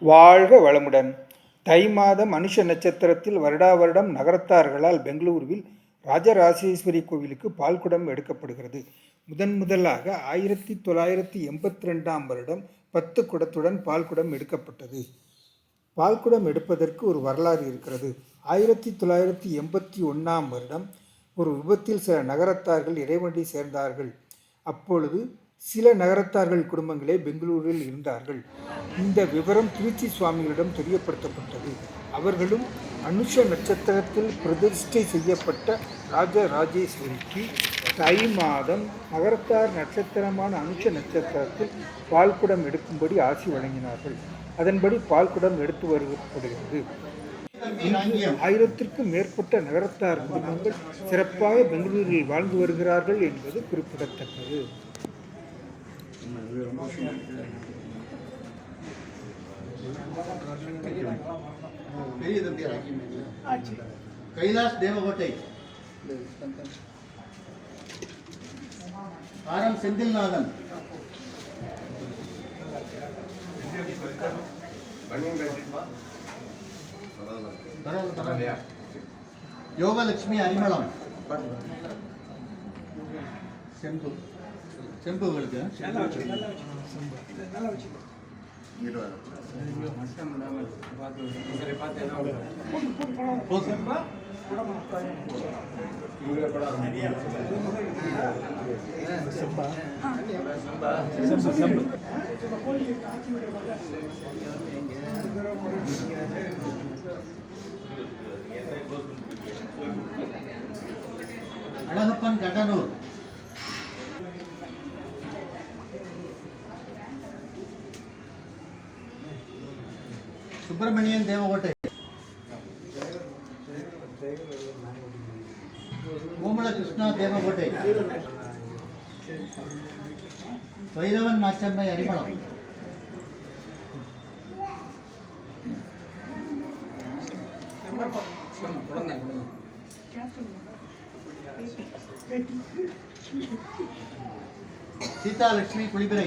வாழ்க வளமுடன். தை மாதம் மனுஷ நட்சத்திரத்தில் வருடா வருடம் நகரத்தார்களால் பெங்களூருவில் ராஜராஜேஸ்வரி கோவிலுக்கு பால்குடம் எடுக்கப்படுகிறது. முதன் முதலாக ஆயிரத்தி தொள்ளாயிரத்தி எண்பத்தி ரெண்டாம் வருடம் பத்து குடத்துடன் பால்குடம் எடுக்கப்பட்டது. பால்குடம் எடுப்பதற்கு ஒரு வரலாறு இருக்கிறது. ஆயிரத்தி தொள்ளாயிரத்தி எண்பத்தி ஒன்றாம் வருடம் ஒரு விபத்தில் சில நகரத்தார்கள் இறைவண்டி சேர்ந்தார்கள். அப்பொழுது சில நகரத்தார்கள் குடும்பங்களே பெங்களூரில் இருந்தார்கள். இந்த விவரம் திருச்சி சுவாமிகளிடம் தெரியப்படுத்தப்பட்டது. அவர்களும் அனுஷ நட்சத்திரத்தில் பிரதிஷ்டை செய்யப்பட்ட ராஜராஜேஸ்வரிக்கு தை மாதம் நகரத்தார் நட்சத்திரமான அனுஷ நட்சத்திரத்தில் பால்குடம் எடுக்கும்படி ஆசி வழங்கினார்கள். அதன்படி பால்குடம் எடுத்து வருகப்படுகிறது ஆயிரத்திற்கும் மேற்பட்ட நகரத்தார் குடும்பங்கள் சிறப்பாக பெங்களூரில் வாழ்ந்து வருகிறார்கள் என்பது குறிப்பிடத்தக்கது. Buyurun. કૈલાસ દેવ ભટ્ટઈ આરમ સેન્થિલનાથન યોગલક્ષ્મી હરિમળમ સેન્થુલ செம்பு. போதும். அழகப்பன் கடலூர் சுப்பிரமணியன் தேவகோட்டை. கோமல கிருஷ்ணா தேவகோட்டை. வைரவன் மாச்சம்மை அரிமளம். சீதாலட்சுமி குளிபிரை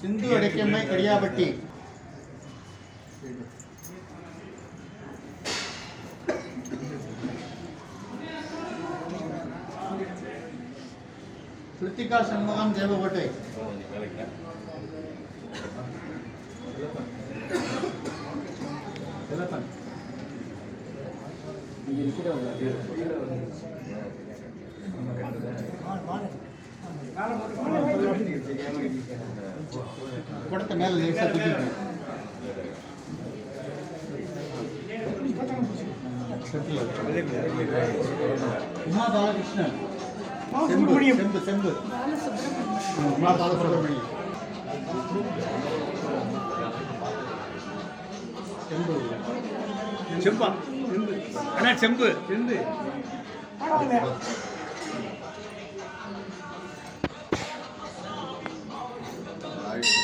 سڑک کڑیاب کتم جب குடத்தை மேல லேசா தூக்கிட்டேன் உமா பாலகிருஷ்ணன். செம்பு செம்பு செம்பு. உமா பாலசுப்ரமணியம். செம்பு. செம்பா. அண்ணா செம்பு. செம்பு.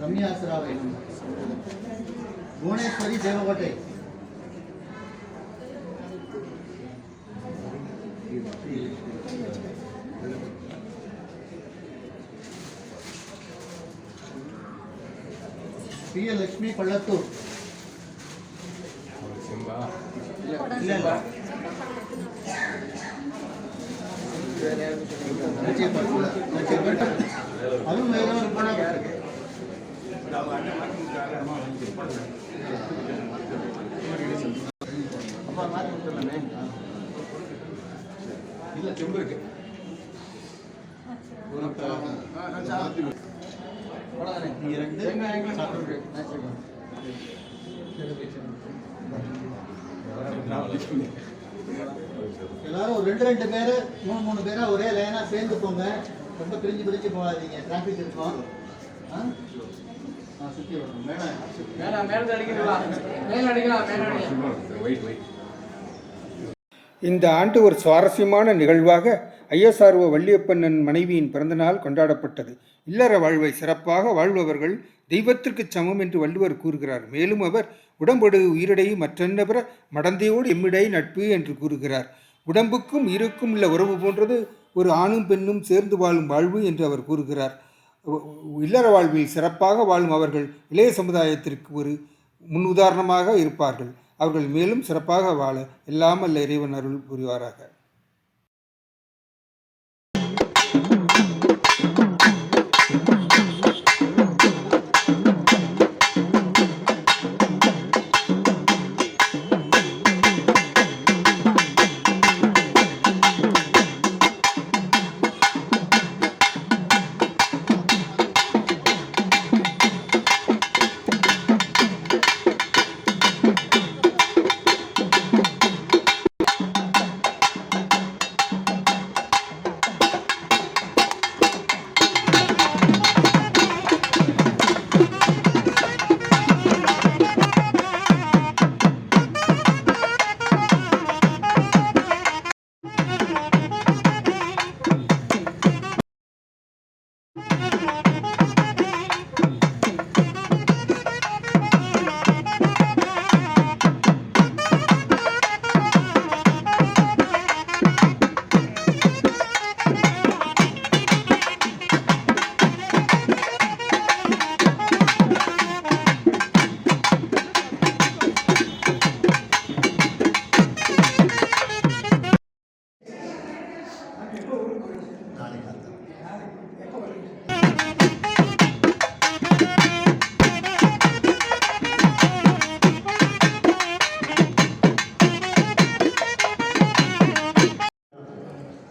ರಮ್ಯಾ ಸರಾವೇ ಭುವನೇಶ್ವರಿ ದೇವಕೋಟೆ ಪಿ ಎ ಲಕ್ಷ್ಮೀ ಕೊಳ್ಳತ್ತೂರು அதுவும் வேற ஒரு படம் அப்பா மாற்றி கொடுத்துடலாமே செம்பு இருக்கு சாப்பிட்டு எல்லாரும் ஒரு ரெண்டு ரெண்டு பேர் மூணு மூணு பேரா ஒரே லைனா சேர்ந்து போங்க. ரொம்ப பிரிஞ்சு பிரிஞ்சு போகாதீங்க. டிராஃபிக் இருக்கும். ஆ? வரணும். மேடம் மேல அடிக்கலாம் மேல அடிக்கலாம் மேல அடிக்கலாம் வெயிட் வெயிட் இந்த ஆண்டு ஒரு சுவாரஸ்யமான நிகழ்வாக ஐஎஸ்ஆர்ஓ வள்ளியப்பண்ணன் மனைவியின் பிறந்தநாள் கொண்டாடப்பட்டது. இல்லற வாழ்வை சிறப்பாக வாழ்பவர்கள் தெய்வத்திற்கு சமம் என்று வள்ளுவர் கூறுகிறார். மேலும் அவர் உடம்பொடு உயிரிடை மற்றென்னபிற மடந்தையோடு எம்மிடை நட்பு என்று கூறுகிறார். உடம்புக்கும் உயிருக்கும் உள்ள உறவு போன்றது ஒரு ஆணும் பெண்ணும் சேர்ந்து வாழும் வாழ்வு என்று அவர் கூறுகிறார். இல்லற வாழ்வில் சிறப்பாக வாழும் அவர்கள் இளைய சமுதாயத்திற்கு ஒரு முன் உதாரணமாக இருப்பார்கள். அவர்கள் மேலும் சிறப்பாக வாழ எல்லாம் அல்ல இறைவன் அருள் புரிவாராக.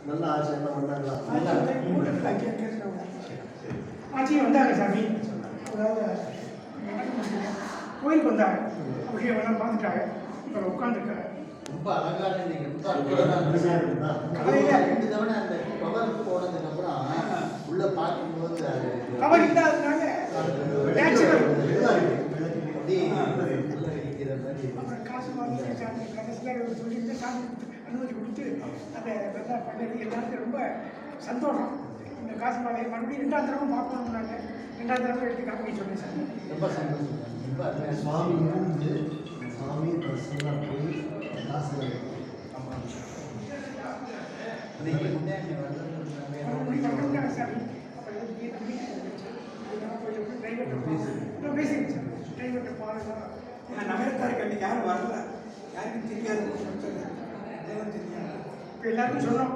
நல்ல ஆசை பண்ணாங்களா ஆட்சி வந்தாங்க சாமி. அதாவது கோயிலுக்கு வந்தாங்க. அபிஷேகம் எல்லாம் பார்த்துட்டாங்க. இப்போ உட்காந்துருக்காங்க ரொம்ப அழகா இருந்தீங்க ரொம்ப அற்புதமா இருந்தா. காலையில- ரெண்டு தவணை அந்த பவர் போனதுக்கு அப்புறம் உள்ள பார்க்கும்போது அது கவர் இல்லாததுனால சாமி சாமி அனுமதி கொடுத்து அதை பண்ணது எல்லாருக்கும் ரொம்ப சந்தோஷம். இந்த காசு மாலையை மறுபடியும் ரெண்டாம் தடவை பார்க்கணும்னாங்க. ரெண்டாம் தடவை எடுத்து காமிக்க சொன்னேன் சாமி ரொம்ப சந்தோஷம். ரொம்ப. சுவாமி இருந்து சுவாமி பர்சனலாக போய் காசு யாரும் வரல யாருக்கும் தெரியாது இப்போ எல்லாருக்கும் சொன்னோம்